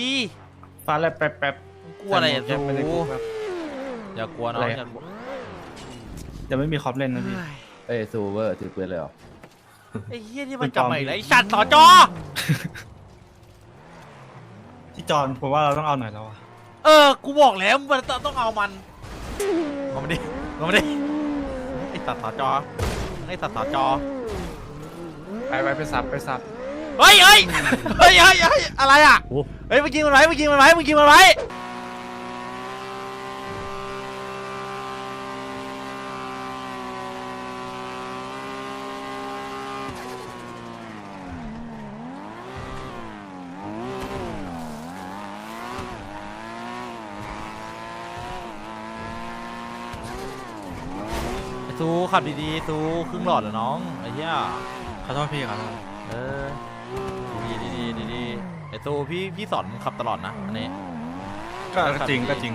ดีฟ้าแลบแป๊บแป๊บกลัวอะไรอะแจ็คไม่ได้กลัวครับ อย่ากลัวน้องอะไรอย่ากลัวเดี๋ยวไม่มีคอปเล่นนะพี่ เอ้ยซูเวอร์ถือปืนเลยเหรอไอ้เหี้ยนี่มันคุณจอมกลับมาอีกแล้วไอ้สัตว์ต่อจอที่จอนผมว่าเราต้องเอาหน่อยแล้วอะเออ กูบอกแล้วมันต้องเอามันเอามาดิเอามาดิไอ้สัตว์ต่อจอไอ้สัตว์ต่อจอไปไปไปซับไปซับ เฮ้ยเฮ้ยเฮ้ยเฮ้ยเฮ้ยอะไรอะเฮ้ยมึงยิงมันไว้มึงยิงมันไว้มึงยิงมันไว้ไอ้ซูขับดีๆซูครึ่งหลอดเหรอน้องไอ้เหี้ยขอโทษพี่ขอโทษเออ ดีดีดีดีดีไอ้ตูพี่พี่สอนมึงขับตลอดนะอันนี้ก็จริงก็จริง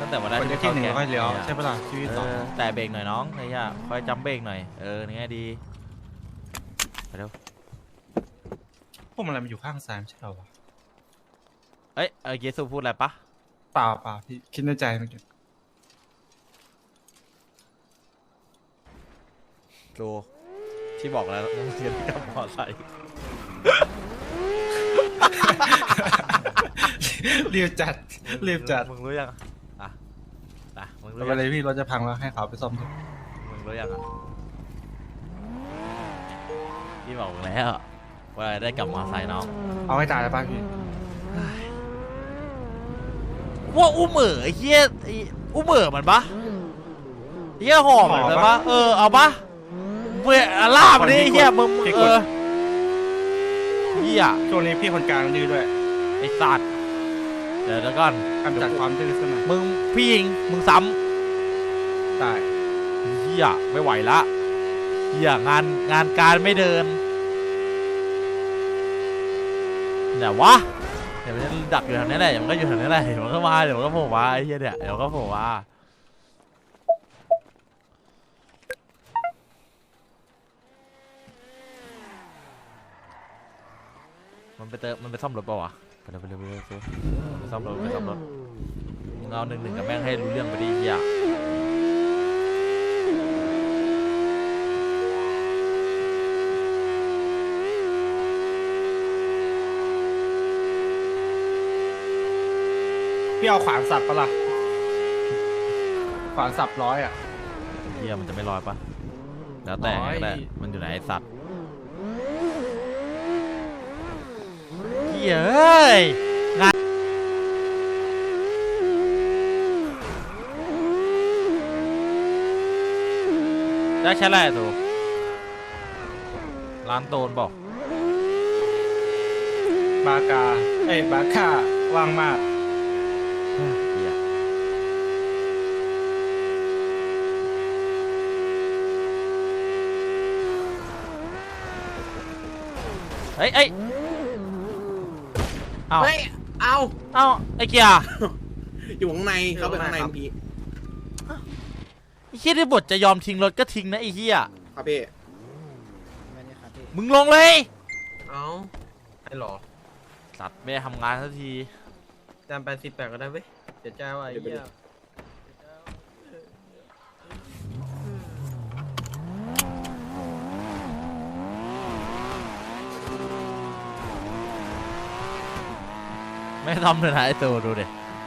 ตั้งแต่วันแรกคนที่หนึ่งเราค่อยเลี้ยวใช่ปะล่ะชีวิตเอสองอแต่เบรกหน่อยน้องไอ้เหี้ยคอยจำเบรกหน่อยเออนี่ไงดีไปเร็วพวกมันอะไรมันอยู่ข้างซ้ายไม่ใช่เหรอวะเอ้ยเออเยซูพูดอะไรปะเปล่าเปล่าพี่คิดในใจเมื่อกี้ตูที่บอกแล้วต้องเรียนกับมอไซค์ รีบจัดรีบจัดมึงรู้ยังอะอะมึงแล้วรู้ไปยังเลยพี่รถจะพังแล้วให้เขาไปซ่อมเถอะมึงรู้ยังอะพี่บอกมึงแล้วว่าได้กลับมอไซค์น้องเอาให้ตายแล้วป่ะพี่ว่าอุ้มเหม่อไอ้เหี้ยไอ้อุ้มเหม่อมันปะไอ้เหี้ยหอมมันเลยปะเออเอาปะเว้ยอะล่ามันดิไอ้เหี้ยมึงมึงเออเหี้ยช่วงนี้พี่คนกลางดื้อด้วยไอ้สัตว์ เดี๋ยวเดี๋ยวก่อนกำจัดความดื้อซะหน่อยมึงพี่ยิงมึงซ้ได้ำเหี้ยไม่ไหวละเหี้ยงานงานการไม่เดินเดี๋ยววะเดี๋ยวมันจะดักอยู่แถวนี้แหละเดี๋ยวมันก็อยู่แถวนี้แหละเดี๋ยวมันก็มาเดี๋ยวมันก็โผล่มาไอ้เหี้ยเนี่ยเดี๋ยวมันก็โผล่มามันไปเติมมันไปซ่อมรถเปล่าวะ ไปเร็วไปเร็วไปเร็วไปซ่อมรถไปซ่อมรถมึงเอาหนึ่งหนึ่งกับแม่งให้รู้เรื่องไปดิเหี้ยพี่เอาขวานสับปะล่ะ ขวานสับร้อยอะเหี้ยมันจะไม่ลอยปะแล้วแต่ก็ได้มันอยู่ไหนไอ้สัตว์ เหี้ยเอ้ยงานได้ใช่แหละถูกร้านโตนบอก บากา เอ้ยบาค่าว่างมากเหี้ยเฮ้ยเอ้ยเอ้าเฮ้ย เอาเอ้าไอ้เกียร์อยู่ข้างในเขาไปข้างในครับเมื่อกี้ไอ้เฮียที่บทจะยอมทิ้งรถก็ทิ้งนะไอ้เฮียครับพี่มึงลงเลย เอาไอ้หรอสัตว์ไม่ได้ทำงานสักทีจานแปดสิบแปดก็ได้เว้ยเดี๋ยวจ้าว่าไอ้เหี้ย ไม่ทำเลยนะไอ้ตัวดูดิ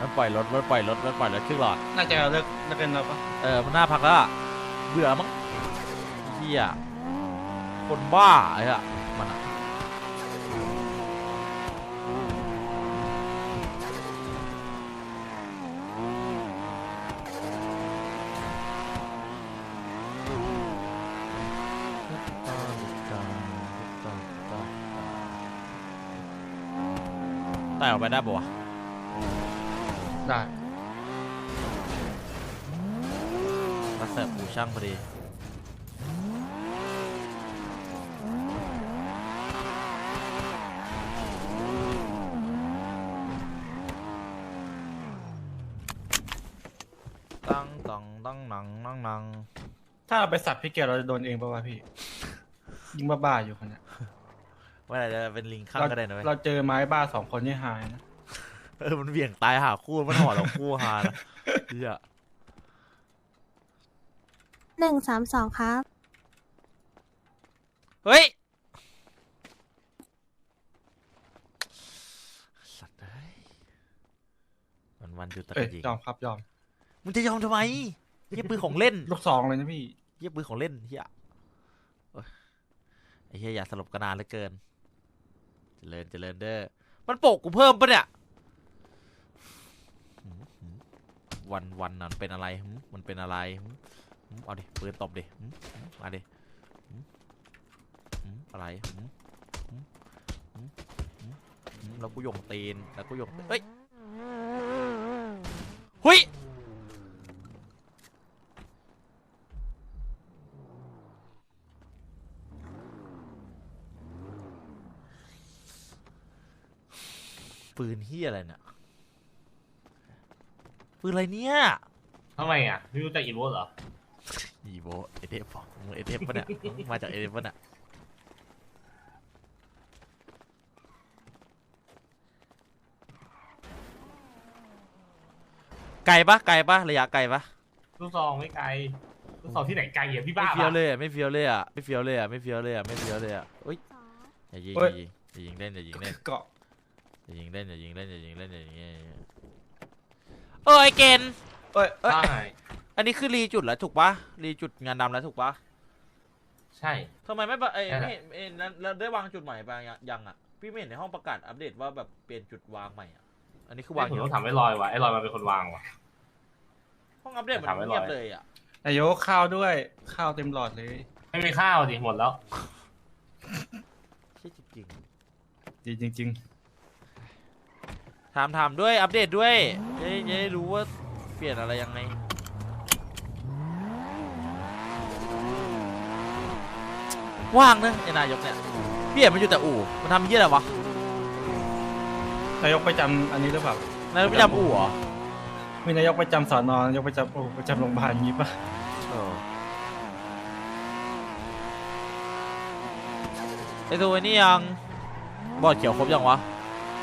มันปล่อยรถมันปล่อยรถมันปล่อยรถครึ่งหลอดน่าจะเลิกเลิกเล่นแล้วปะเออมันน่าพักแล้วอะเบื่อมั้งไอ้เฮียคนบ้าไอ้อะมันอะไต่ ออกไปได้ปะวะได้มาเสิร์ฟอูช่างพอดี ตั้งตังตั้งหนังนั่งนังถ้าเราไปสับพี่เกียร์เราจะโดนเองปะวะพี่ ยิงบ้าๆอยู่คนเนี้ย เมื่อไหร่จะเป็นลิงข้างเราก็ได้นะเว้ยเราเจอไม้บ้าสองคนนี่หายนะ เออ มันเหวี่ยงตายหาคู่ มันห่อเราคู่หานะเฮียหนึ่งสามสองครับ เฮ้ย สัตว์เอ้ยวันวันๆอยู่แตะเอ้ยกะยิงยอมครับยอม มึงจะยอมทำไมเฮียปืนของเล่น ลูกซองเลยนะพี่เฮียปืนของเล่นเฮียโอ๊ยไอ้เฮียอย่าสลบกันนานเหลือเกิน เจริญเจริญเด้อมันโปกกูเพิ่มปะเนี่ยวันวันนั้นเป็นอะไรมันเป็นอะไรเอาดิปืนตบดิมหืมมาดิอะไรหืมหืมหืมหืมหืมแล้วกูยงตีนแล้วกูยงตีนเฮ้ยหุย ปืนเฮียอะไรเนี่ยปืนอะไรเนี่ยทำไมอะพี่รู้จักอีโวเหรออีโบเอเดฟมึงเอเดฟปะเนี่ยมึงมาจากเอเดฟปะเนี่ยไกลปะไกลปะระยะไกลปะลูกซองไม่ไกลลูกซองที่ไหนไกลอะพี่บ้าไม่เฟี้ยวปะเลยอะไม่เฟี้ยวเลยอะไม่เฟี้ยวเลยอะไม่เฟี้ยวเลยอะไม่เฟี้ยวเลยอะอุ้ยอย่ายิงเฮ้อยย่ายิงอย่ายิงเล่นอย่ายิงเล่นเกาะ อย่ายิงเล่นอย่ายิงเล่นอย่ายิงเล่นอย่ายิงเล่นอย่ายิงเล่นเออไอเกณฑ์เอ้ยเอ้ย ใช่อันนี้คือรีจุดแล้วถูกปะรีจุดงานดำแล้วถูกปะใช่ ทำไมไม่ปะเอ้ยใช่ไม่เห็นเอ้ยนั้นเราได้วางจุดใหม่ไปยังยังอะ พี่ไม่เห็นในห้องประกาศอัปเดตว่าแบบเปลี่ยนจุดวางใหม่อะ อันนี้คือวางผอมยู่ต้องถามไอ้ลอยว่ะไอ้ลอยมันเป็นคนวางว่ะห้องอัปเดตมันถามไว้เงียบลอย เลยอะ นายกข้าวด้วยข้าวเต็มหลอดเลย ไม่มีข้าวดิหมดแล้ว ใช่จริงดีจริงๆ ถามถามด้วย อัปเดตด้วยจะได้จะได้รู้ว่าเปลี่ยนอะไรยังไงว่างนะไอ้นายกเนี่ยพี่เห็นมันอยู่แต่อู่มันทำเยี่ยอะไรวะๆนายกประจำอันนี้หรือเปล่านายกประจำอู่เหรอมีนายกประจำสอนอนายกประจำโอ้ประจำโรงพยาบาลอย่างงี้ปะเออไอตัวนี้ยังบอดเขียวครบยังวะ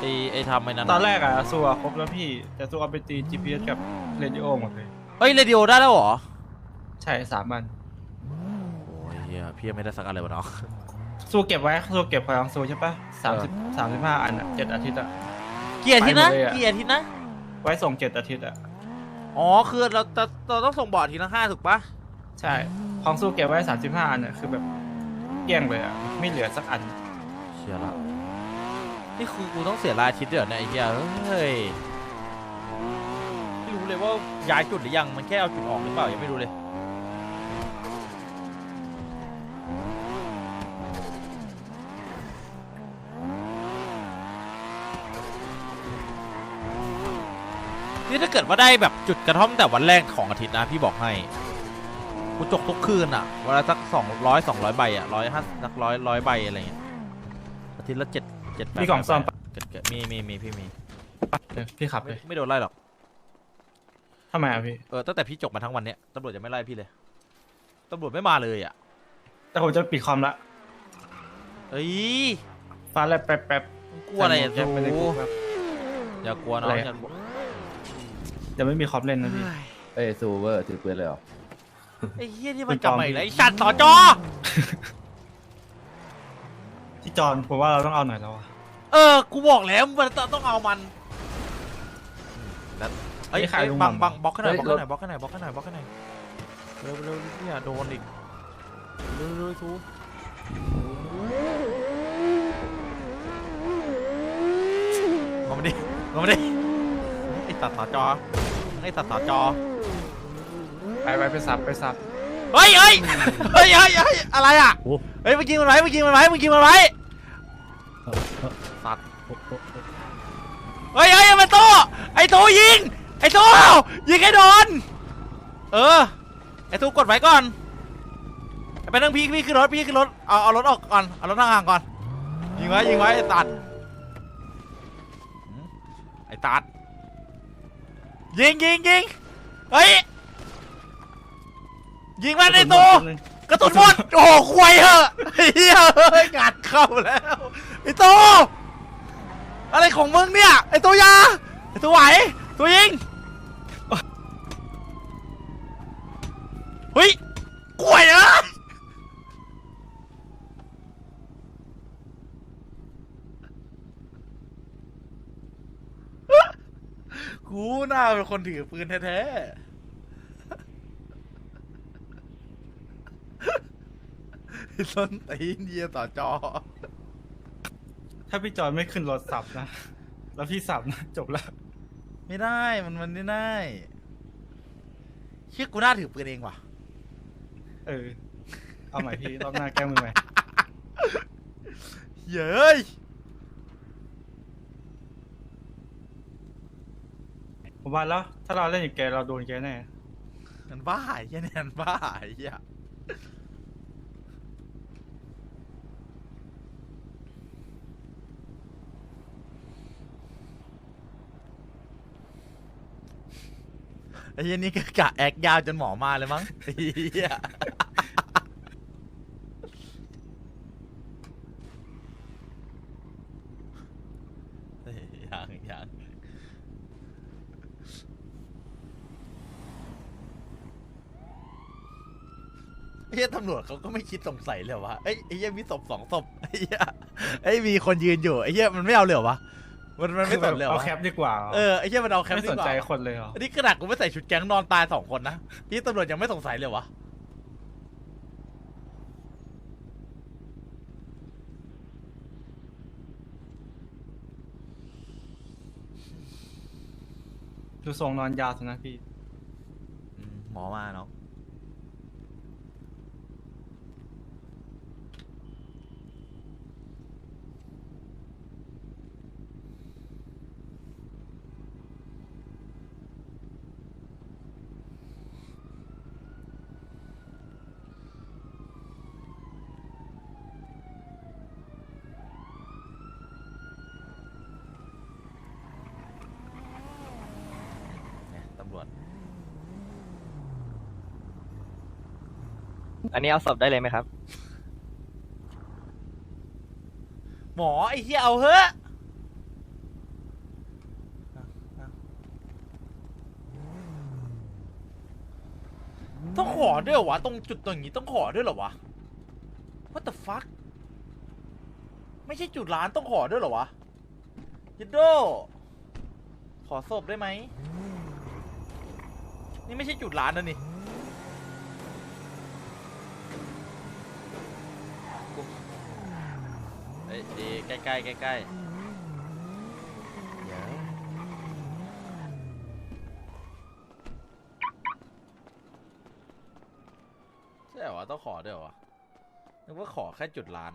ไอไอทำไอ้นั้นตอนแรกอะซัวครบแล้วพี่ แต่ซัวเอาไปตี GPS กับเรดิโอหมดเลย เฮ้ยเรดิโอได้แล้วเหรอ ใช่สามอันโอ้ยเฮียพี่ยังไม่ได้สักอันเลยวะเนาะซัวเก็บไว้ซัวเก็บของซัวใช่ปะสามสิบสามสิบห้าอันอะเจ็ดอาทิตย์อะเกียร์อาทิตย์นะไปหมดเลยอะเกียร์อาทิตย์นะ ไว้ส่งเจ็ดอาทิตย์อะอ๋อคือเราเราเราต้องส่งบอร์ดทีละห้าถูกปะใช่ของซัวเก็บไว้สามสิบห้าอันอะคือแบบเกลี้ยงเลยอะไม่เหลือสักอันเชียละ นี่คือกูต้องเสียรายอาทิตย์เดี๋ยวนี่ยไอ้เหี้ยเฮ้ยไม่รู้เลยว่าย้ายจุดหรือยังมันแค่เอาจุดออกหรือเปล่ายังไม่รู้เลยนี่ถ้าเกิดว่าได้แบบจุดกระท่อมแต่วันแรกของอาทิตย์นะพี่บอกให้กูจกทุกคืนอะเวลาสักสองร้อยสองร้อยใบอะร้อยห้าสักร้อยร้อยใบอะไรเงี้ยอาทิตย์ละเจ็ด เจ็ดแปดมีกล่องซ่อมปะ เกิดเกิดมีมีมีพี่มีเออพี่ขับไม่เลยไม่โดนไล่หรอก ทำไมอะพี่ เออตั้งแต่พี่จกมาทั้งวันเนี้ยตำรวจยังไม่ไล่พี่เลยตำรวจไม่มาเลยอะแต่ผมจะปิดคอมละเอ้ยฟ้าแลบแป๊บแป๊บ มึงกลัวอะไรอะแต่ผมแค่ไม่ได้กสูลัวแบบอย่ากลัวน้องอะไรอะอย่ากลัวเดี๋ยวไม่มีคอมเล่นนะพี่ เอ้ยซูเวอร์ถือปืนเลยเหรอไอ้เหี้ยนี่มันเป็นจอมกลับมาอีกแล้วไอ้สัตว์ต่อจอ พี่จอนผมว่าเราต้องเอาหน่อยแล้วอะเออ กูบอกแล้วมันต้องเอามันแล้วเอ้ยนี่ขายเอ้ยลุงบังหม่ำบังบล็อกให้หน่อยเฮ้บล็อยกให้หน่อยบล็อกให้หน่อยบล็อกให้หน่อยบล็อกให้หน่อยเร็วเร็วเนี่ยโดนอีกเร็วเร็วทูงงมาดิงงมาดิไอ้ตัดต่อจอไอ้ตัดต่อจอไปไปไปสับไปสับ เฮ้ยเฮ้ยเฮ้ยเฮ้ยเฮ้ยอะไรอะเฮ้ยมึงยิงมันไว้มึงยิงมันไว้มึงยิงมันไว้สัตว์เฮ้ยเฮ้ยไอ้มันโตไอ้โตยิงไอ้โตยิงให้โดนเออไอ้โตกดไว้ก่อนไปนั่งพี่พี่ขึ้นรถพี่ขึ้นรถเอาเอารถออกก่อนเอารถทางห่างก่อนยิงไว้ยิงไว้ไอ้ตัดหืมไอ้ตัดยิงยิงยิงเฮ้ย ยิงมันไอ้โตกระตุนหมดโอ้โหควยเหอะเฮียเฮ้ยงานเข้าแล้วไอ้โตอะไรของมึงเนี่ยไอ้โตอยาสวยตัวยิงเฮ้ยกล้วยเอ้ยกูน่าเป็นคนถือปืนแท้ๆ ส้นตีนเยียต่อจอ ถ้าพี่จอยไม่ขึ้นรถสับนะ แล้วพี่สับนะจบแล้วไม่ได้มันมันไม่ได้เชื่อกูน่าถือปืนเองว่ะ เออ เอาใหม่พี่รอบหน้าแก้มือใหม่เย้ยผมว่าแล้ว ถ้าเราเล่นอย่างแกเราโดนแกแน่ มันบ้าไอ้เหี้ยเนี่ยมันบ้าไอ้เหี้ย ไอ้เหี้ยนี่ก็กะแอกยาวจนหมอมาเลยมั้งไอ้เหี้ยยังยังไอ้เหี้ยตำรวจเขาก็ไม่คิดสงสัยเลยวะเอ้ยไอ้เหี้ยมีศพสองศพไอ้เหี้ยไอ้ยมีคนยืนอยู่ไอ้เหี้ยมันไม่เอาเลยเหรอวะ มันมันไม่สนเลยเหรอเอาวะแคปดีกว่าเออไอ้เหี้ยมันเอาแคปไม่ดีสนกว่าใจคนเลยเหรออันนี้ขนาดกูไม่ใส่ชุดแก๊งนอนตายสองคนนะพี่ตำรวจยังไม่สงสัยเลยวะดูทรงนอนยาวสินะพี่อืมหมอมาเนาะ รวจ อันนี้เอาศพได้เลยไหมครับ หมอไอ้เหี้ยเอาเฮ้อะต้องขอด้วยเหรอวะ ตรงจุดตรงนี้ต้องขอด้วยเหรอวะ What the fuck ไม่ใช่จุดร้านต้องขอด้วยเหรอวะยิดโด ขอศพได้ไหม นี่ไม่ใช่จุดร้านนะนี่เอ้ยดีใกล้ใกล้ใกล้ใกล้เดี๋ยวใช่เหรอวะต้องขอด้วยเหรอวะนึกว่าขอแค่จุดร้าน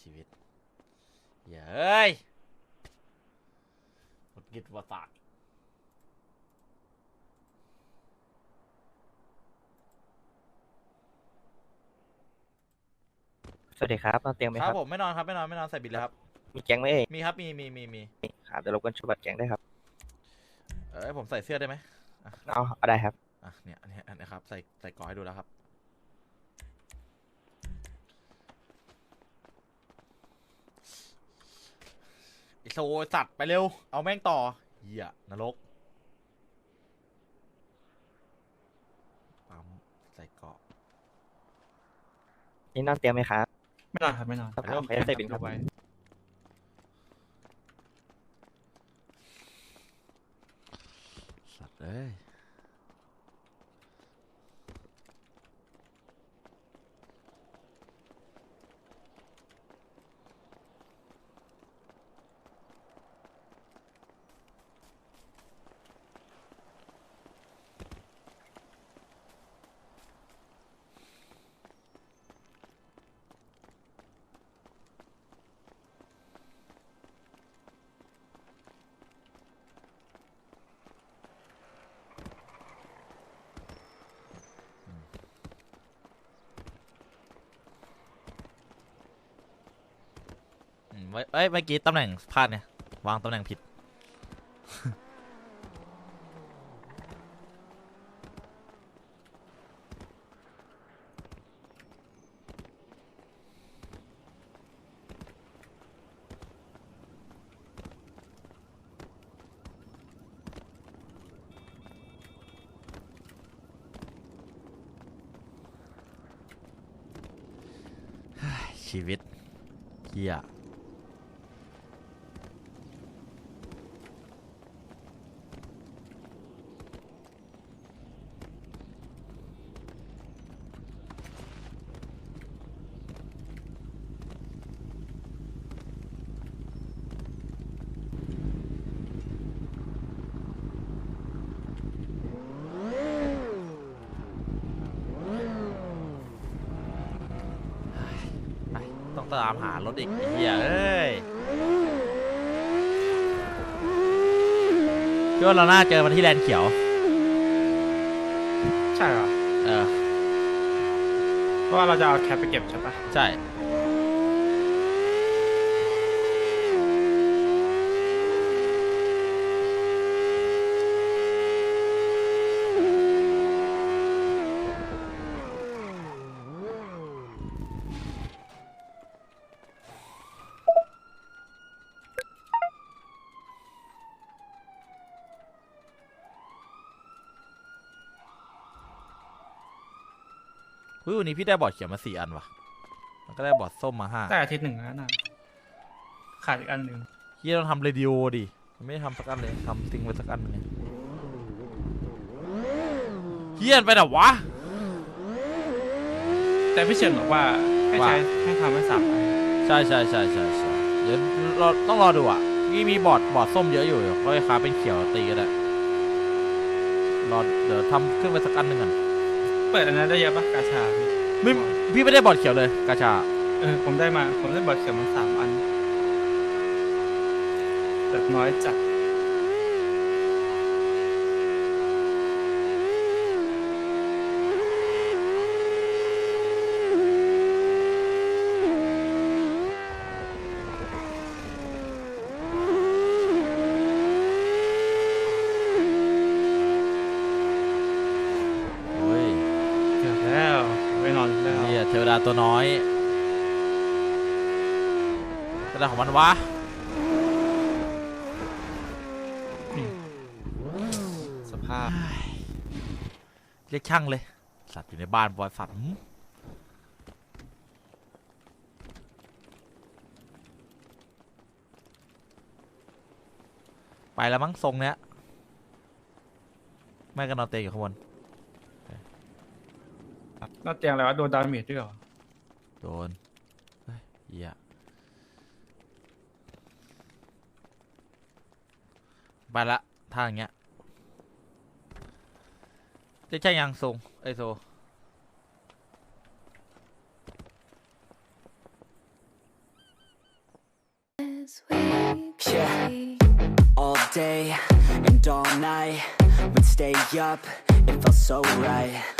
ชีวิต เย้ยหงุดหงิดวาตากสวัสดีครับนอนเตียงไหมคครัรับบผมไม่นอนครับไม่นอนไม่นอนใส่บินเลยครับ มีแก๊งไหมเอ่ยมีครับมีมีมีมีครับเดี๋ยวรบกวนชูบัตรแก๊งได้วยครับเออให้ผมใส่เสื้อได้ไหมเอาเอาได้ครับ อะเนี่ยอันเนี้ยอันนะครับใส่ใส่กอให้ดูแล้วครับ โซสัตว์ไปเร็ว เอาแม่งต่อเหี้ยนรกปั๊มใส่เกาะ นี่นอนเตียงไหมครับ ไม่นอนครับไม่นอนครับผมขออนุญาตใส่บินครับเอาไว้ ไว้เอ้ยเมื่อกี้ตำแหน่งพลาดเนี่ยวางตำแหน่งผิด ชีวิตเฮีย ต้องตามหารถอีกไอ้เฮียเอ้ยคิดว่าเราน่าเจอมันที่แลนด์เขียว ใช่เหรอเออ เพราะว่าเราจะเอาแคปไปเก็บใช่ปะใช่ อุ้ยวันนี้พี่ได้บอร์ดเขียวมาสี่อันว่ะ มันก็ได้บอร์ดส้มมาห้าได้อาทิตย์หนึ่งแล้วนะขาดอีกอันหนึ่งเฮียต้องทำเรดิโอดิมันไม่ได้ทำสักอันเลยทำทิ้งไว้สักอันหนึงไงเฮียไปไหนวะ แต่พี่เฉินบอกว่าให้ว่าใช้ให้ทำให้สามอันใช่ใช่ใช่ใช่ใช่เดี๋ยวเราต้องรอดูอะนี่มีบอร์ดบอร์ดส้มเยอะอยู่เดี๋ยวก็ค้าเป็นเขียวตีก็ได้รอเดี๋ยวทำขึ้นไปสักอันหนึ่งก่อน เปิดอันนั้นได้เยอะปะกาชาพี่ไม่พี่ไม่ได้บอร์ดเขียวเลยกาชา เออผมได้มาผมได้บอร์ดเขียวมาสามอันแบบน้อยจัด ไปนอนแล้วเฮียเทวดาตัวน้อยกระดาของมันวะสภาพเรียกช่างเลย สัตว์อยู่ในบ้านบอยสัตว์หืมไปแล้วมั้งทรงเนี้ยแม่ก็นอนเตียงอยู่ข้างบน นอกเตียงอะไรวะโดนดาเมจด้วยเหรอโดนเฮ้ยเหี้ยไปละถ้าอย่างเงี้ยจะใช่ยังทรงไอโซ Yeah, all day and all night, we'd stay up, it felt so right.